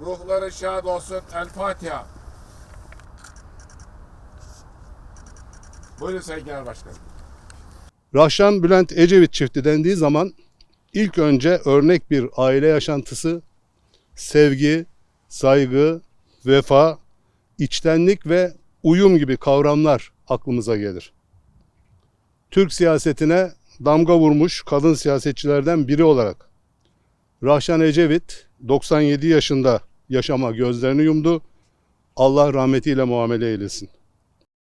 Ruhları şad olsun. El Fatiha. Buyurun Sayın Genel Başkanım. Rahşan Bülent Ecevit çifti dendiği zaman ilk önce örnek bir aile yaşantısı, sevgi, saygı, vefa, içtenlik ve uyum gibi kavramlar aklımıza gelir. Türk siyasetine damga vurmuş kadın siyasetçilerden biri olarak Rahşan Ecevit 97 yaşında yaşama gözlerini yumdu. Allah rahmetiyle muamele eylesin.